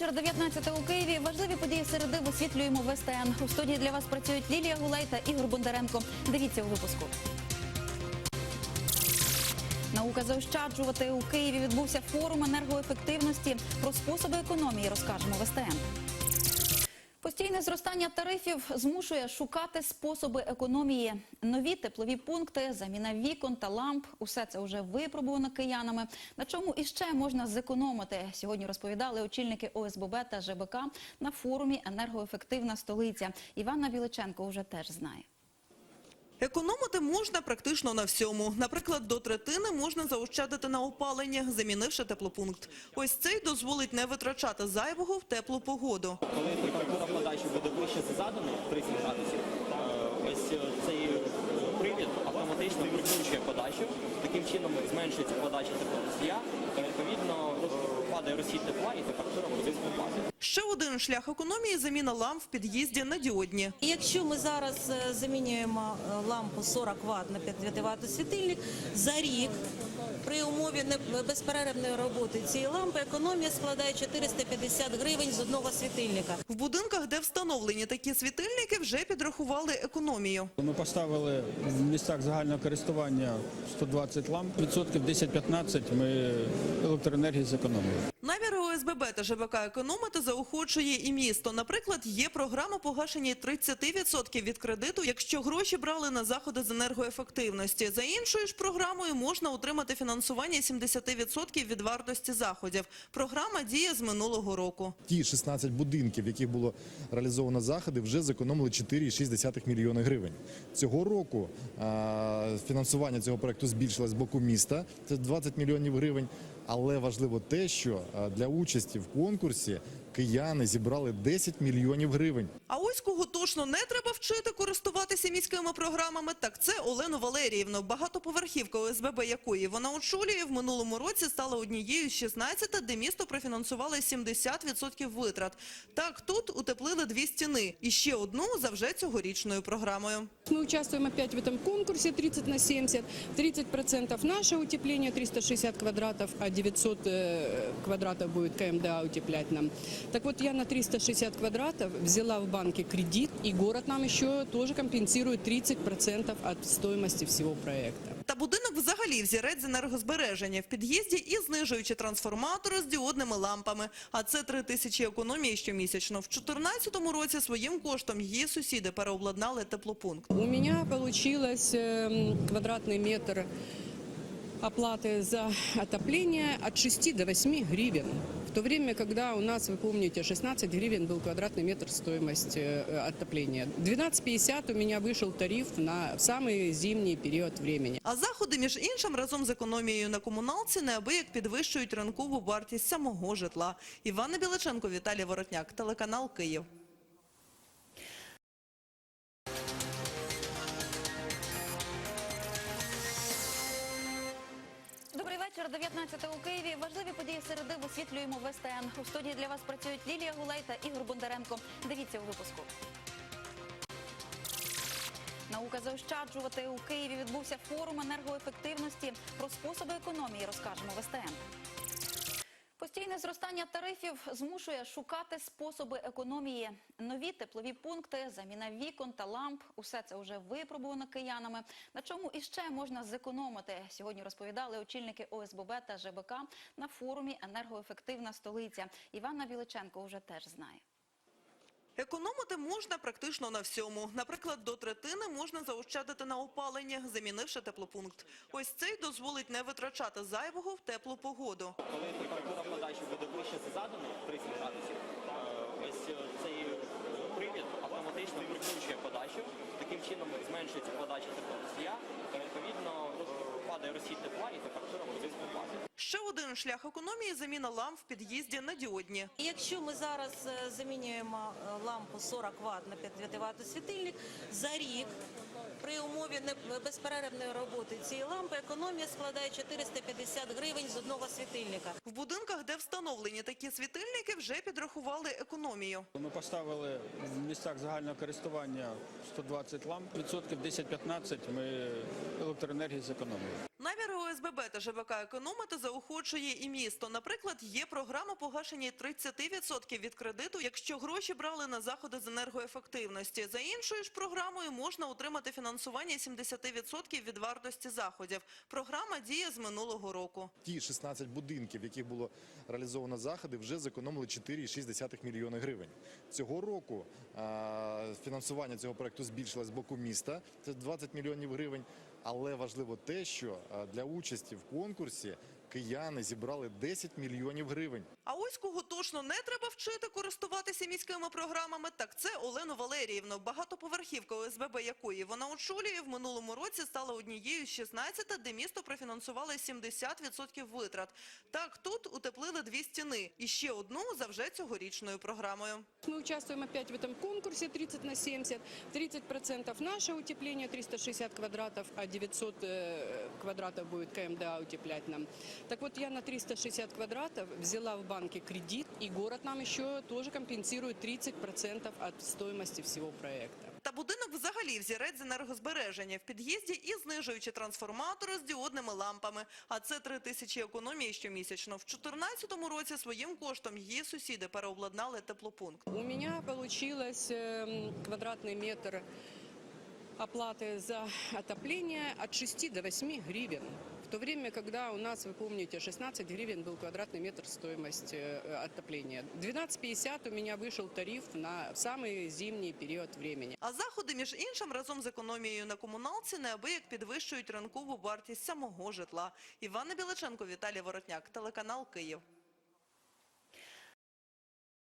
вечір, 19 у Києві. Важливі події середи висвітлюємо в СТН. У студії для вас працюють Лілія Гулей та Ігор Бондаренко. Дивіться у випуску. Наука заощаджувати у Києві відбувся форум енергоефективності. Про способи економії розкажемо в СТН. Постійне зростання тарифів змушує шукати способи економії. Нові теплові пункти, заміна вікон та ламп – усе це вже випробувано киянами. На чому іще можна зекономити? Сьогодні розповідали очільники ОСББ та ЖБК на форумі «Енергоефективна столиця». Іванна Віличенко вже теж знає. Економити можна практично на всьому. Наприклад, до третини можна заощадити на опаленні, замінивши теплопункт. Ось цей дозволить не витрачати зайвого в теплу погоду. Коли температура подачі буде вище за задану 30 градусів, е, ось е, цей привід автоматично прикручує подачу. Таким чином зменшується подача теплоносія, відповідно е, падає розхід тепла і температура. Ще один шлях економії – заміна ламп в під'їзді на діодні. І Якщо ми зараз е, замінюємо е, лампу 40 Вт на 5 Вт світильник, за рік при умові не- безперервної роботи цієї лампи економія складає 450 гривень з одного світильника. В будинках, де встановлені такі світильники, вже підрахували економію. Ми поставили в місцях загального користування 120 ламп. Відсотків 10-15 ми електроенергії зекономили. Наміри ОСББ та ЖБК економити заохочує і місто. Наприклад, є програма погашення 30% від кредиту, якщо гроші брали на заходи з енергоефективності. За іншою ж програмою можна отримати фінансування 70% від вартості заходів. Програма діє з минулого року. Ті 16 будинків, в яких було реалізовано заходи, вже зекономили 4,6 мільйони гривень. Цього року фінансування цього проекту збільшилось з боку міста, це 20 мільйонів гривень. Але важливо те, що для участі в конкурсі кияни зібрали 10 мільйонів гривень. А ось кого точно не треба вчити користуватися міськими програмами, так це Олену Валеріївну. Багатоповерхівка ОСББ якої вона очолює в минулому році стала однією з 16, де місто профінансувало 70% витрат. Так, тут утеплили дві стіни і ще одну за вже цьогорічною програмою. Мы участвуем опять в этом конкурсе 30 на 70. 30% наше утепление 360 квадратов, а 900 э, квадратов будет КМДА утеплять нам. Так вот, я на 360 квадратов взяла в банке кредит, и город нам еще тоже компенсирует 30% от стоимости всего проекта. Та будинок взагалі взірець з енергозбереження. В під'їзді і знижуючи трансформатори з діодними лампами. А це 3 тисячі економії щомісячно. В 2014 році своїм коштом її сусіди переобладнали теплопункт. У меня получилось эм, квадратный метр оплаты за отопление от 6 до 8 гривен. В то время, когда у нас, вы помните, 16 гривен был квадратный метр стоимость э, отопления. 12,50 у меня вышел тариф на самый зимний период времени. А заходи, між іншим, разом з економією на комуналці неабияк підвищують ринкову вартість самого житла. Івана Біличенко, Віталій Воротняк, телеканал Київ. Вечір, 19 у Києві. Важливі події середи висвітлюємо в СТН. У студії для вас працюють Лілія Гулей та Ігор Бондаренко. Дивіться у випуску. Наука заощаджувати у Києві відбувся форум енергоефективності. Про способи економії розкажемо в СТН. Постійне зростання тарифів змушує шукати способи економії. Нові теплові пункти, заміна вікон та ламп – усе це вже випробувано киянами. На чому іще можна зекономити? Сьогодні розповідали очільники ОСББ та ЖБК на форумі «Енергоефективна столиця». Івана Біличенко вже теж знає. Економити можна практично на всьому. Наприклад, до третини можна заощадити на опаленні, замінивши теплопункт. Ось цей дозволить не витрачати зайвого в теплу погоду. Коли температура подачі буде вище за задану 30 градусів, е, ось е, цей привід автоматично прикручує подачу. Таким чином зменшується подача теплоносія, відповідно е, падає розхід тепла і температура падає. Ще один шлях економії – заміна ламп в під'їзді на діодні. Якщо ми зараз е, замінюємо е, лампу 40 Вт на 5 Вт світильник, за рік при умові не- безперервної роботи цієї лампи економія складає 450 гривень з одного світильника. В будинках, де встановлені такі світильники, вже підрахували економію. Ми поставили в місцях загального користування 120 ламп. Відсотків 10-15 ми електроенергії зекономили. Наміри ОСББ та ЖВК економити заохочує і місто. Наприклад, є програма погашення 30% від кредиту, якщо гроші брали на заходи з енергоефективності. За іншою ж програмою можна отримати фінансування 70% від вартості заходів. Програма діє з минулого року. Ті 16 будинків, в яких було реалізовано заходи, вже зекономили 4,6 мільйони гривень. Цього року фінансування цього проекту збільшилось з боку міста, це 20 мільйонів гривень. Але важливо те, що для участі в конкурсі кияни зібрали 10 мільйонів гривень. А ось кого точно не треба вчити користуватися міськими програмами, так це Олену Валеріївну. Багатоповерхівка ОСББ якої вона очолює, в минулому році стала однією з 16, де місто профінансувало 70% витрат. Так, тут утеплили дві стіни. І ще одну за вже цьогорічною програмою. Мы участвуем опять в этом конкурсе 30 на 70. 30% наше утепление 360 квадратов, а 900 э, квадратов будет КМДА утеплять нам. Так вот, я на 360 квадратов взяла в банке кредит, и город нам еще тоже компенсирует 30% от стоимости всего проекта. Та будинок взагалі взірець з енергозбереження. В під'їзді і знижуючи трансформатори з діодними лампами. А це 3 тисячі економії щомісячно. В 2014 році своїм коштом її сусіди переобладнали теплопункт. У меня получилось эм, квадратный метр оплаты за отопление от 6 до 8 гривен. В то время, когда у нас, вы помните, 16 гривен был квадратный метр стоимость э, отопления. 12,50 у меня вышел тариф на самый зимний период времени. А заходи, між іншим, разом з економією на комуналці неабияк підвищують ринкову вартість самого житла. Івана Біличенко, Віталій Воротняк, телеканал Київ.